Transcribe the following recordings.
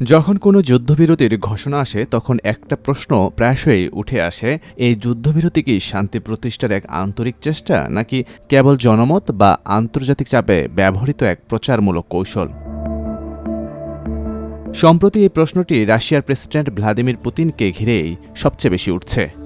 যখন কোনো যুদ্ধবিরতির ঘোষণা আসে, তখন একটা প্রশ্ন প্রায়শই উঠে আসে, এই যুদ্ধবিরতি কি শান্তি প্রতিষ্ঠার এক আন্তরিক চেষ্টা, নাকি কেবল জনমত বা আন্তর্জাতিক চাপে ব্যবহৃত এক প্রচারমূলক কৌশল? সম্প্রতি এই প্রশ্নটি রাশিয়ার প্রেসিডেন্ট ভ্লাদিমির পুতিনকে ঘিরেই সবচেয়ে বেশি উঠছে।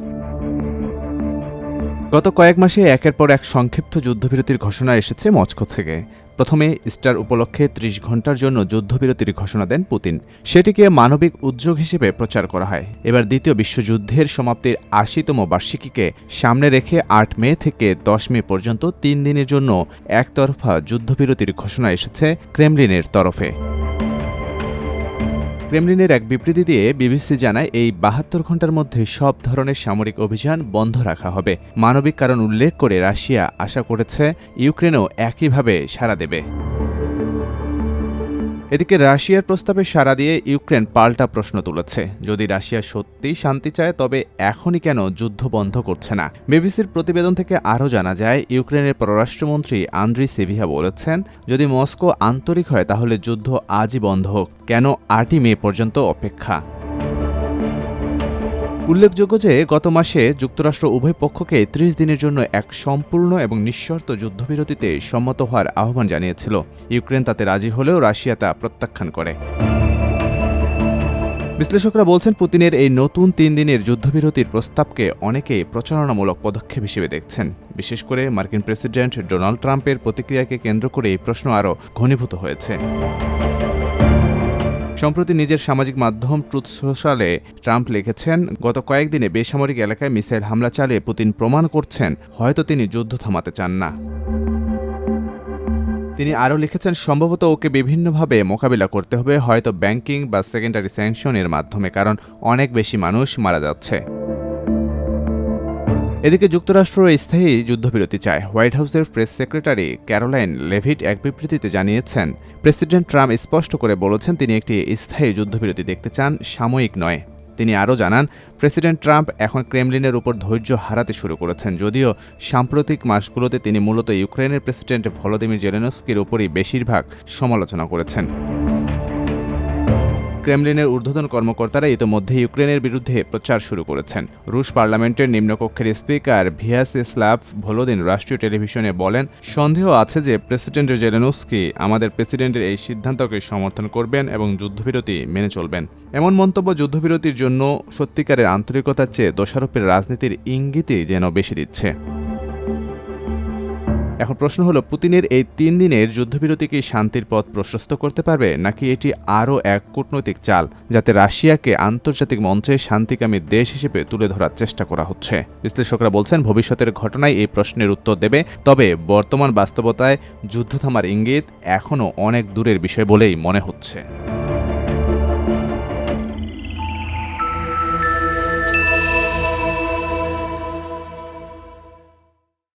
গত কয়েক মাসে একের পর এক সংক্ষিপ্ত যুদ্ধবিরতির ঘোষণা এসেছে মস্কো থেকে। প্রথমে ইস্টার উপলক্ষে ত্রিশ ঘণ্টার জন্য যুদ্ধবিরতির ঘোষণা দেন পুতিন। সেটিকে মানবিক উদ্যোগ হিসেবে প্রচার করা হয়। এবার দ্বিতীয় বিশ্বযুদ্ধের সমাপ্তির আশিতম বার্ষিকীকে সামনে রেখে আট মে থেকে দশ মে পর্যন্ত তিন দিনের জন্য একতরফা যুদ্ধবিরতির ঘোষণা এসেছে ক্রেমলিনের তরফে। ক্রেমলিনের এক বিবৃতি দিয়ে বিবিসি জানায়, এই বাহাত্তর ঘণ্টার মধ্যে সব ধরনের সামরিক অভিযান বন্ধ রাখা হবে। মানবিক কারণ উল্লেখ করে রাশিয়া আশা করেছে, ইউক্রেনও একইভাবে সাড়া দেবে। এদিকে রাশিয়ার প্রস্তাবে সাড়া দিয়ে ইউক্রেন পাল্টা প্রশ্ন তুলেছে। যদি রাশিয়া সত্যিই শান্তি চায়, তবে এখনই কেন যুদ্ধ বন্ধ করছে না? বিবিসির প্রতিবেদন থেকে আরও জানা যায়, ইউক্রেনের পররাষ্ট্রমন্ত্রী আন্দ্রি সেভিহা বলেছেন, যদি মস্কো আন্তরিক হয়, তাহলে যুদ্ধ আজই বন্ধ হোক। কেন আটই মে পর্যন্ত অপেক্ষা? উল্লেখযোগ্য যে, গত মাসে যুক্তরাষ্ট্র উভয় পক্ষকে ত্রিশ দিনের জন্য এক সম্পূর্ণ এবং নিঃশর্ত যুদ্ধবিরতিতে সম্মত হওয়ার আহ্বান জানিয়েছিল। ইউক্রেন তাতে রাজি হলেও রাশিয়া তা প্রত্যাখ্যান করে। বিশ্লেষকরা বলছেন, পুতিনের এই নতুন তিন দিনের যুদ্ধবিরতির প্রস্তাবকে অনেকে প্রচারণামূলক পদক্ষেপ হিসেবে দেখছেন। বিশেষ করে মার্কিন প্রেসিডেন্ট ডোনাল্ড ট্রাম্পের প্রতিক্রিয়াকে কেন্দ্র করে এই প্রশ্ন আরও ঘনীভূত হয়েছে। সম্প্রতি নিজের সামাজিক মাধ্যম ট্রুথ সোশ্যালে ট্রাম্প লিখেছেন, গত কয়েকদিনে বেসামরিক এলাকায় মিসাইল হামলা চালিয়ে পুতিন প্রমাণ করছেন, হয়তো তিনি যুদ্ধ থামাতে চান না। তিনি আরও লিখেছেন, সম্ভবত ওকে বিভিন্নভাবে মোকাবিলা করতে হবে, হয়তো ব্যাংকিং বা সেকেন্ডারি স্যাংশনের মাধ্যমে, কারণ অনেক বেশি মানুষ মারা যাচ্ছে। এদিকে যুক্তরাষ্ট্র স্থায়ী যুদ্ধবিরতি চায়। হোয়াইট হাউসের প্রেস সেক্রেটারি ক্যারোলাইন লেভিট এক বিবৃতিতে জানিয়েছেন, প্রেসিডেন্ট ট্রাম্প স্পষ্ট করে বলেছেন তিনি একটি স্থায়ী যুদ্ধবিরতি দেখতে চান, সাময়িক নয়। তিনি আরও জানান, প্রেসিডেন্ট ট্রাম্প এখন ক্রেমলিনের উপর ধৈর্য হারাতে শুরু করেছেন, যদিও সাম্প্রতিক মাসগুলোতে তিনি মূলত ইউক্রেনের প্রেসিডেন্ট ভলোদিমির জেলেনস্কির উপরই বেশিরভাগ সমালোচনা করেছেন। ক্রেমলিনের ঊর্ধ্বতন কর্মকর্তারা ইতোমধ্যে ইউক্রেনের বিরুদ্ধে প্রচার শুরু করেছেন। রুশ পার্লামেন্টের নিম্নকক্ষের স্পিকার ভিয়াসিস্লাভ ভোলোদিন রাষ্ট্রীয় টেলিভিশনে বলেন, সন্দেহ আছে যে প্রেসিডেন্ট জেলেনস্কি আমাদের প্রেসিডেন্টের এই সিদ্ধান্তকে সমর্থন করবেন এবং যুদ্ধবিরতি মেনে চলবেন। এমন মন্তব্য যুদ্ধবিরতির জন্য সত্যিকারের আন্তরিকতার চেয়ে দোষারোপের রাজনীতির ইঙ্গিতই যেন বেশি দিচ্ছে। এখন প্রশ্ন হলো, পুতিনের এই তিন দিনের যুদ্ধবিরতি কি শান্তির পথ প্রশস্ত করতে পারবে, নাকি এটি আরও এক কূটনৈতিক চাল, যাতে রাশিয়াকে আন্তর্জাতিক মঞ্চে শান্তিকামী দেশ হিসেবে তুলে ধরার চেষ্টা করা হচ্ছে? বিশ্লেষকরা বলছেন, ভবিষ্যতের ঘটনায় এই প্রশ্নের উত্তর দেবে, তবে বর্তমান বাস্তবতায় যুদ্ধ থামার ইঙ্গিত এখনও অনেক দূরের বিষয় বলেই মনে হচ্ছে।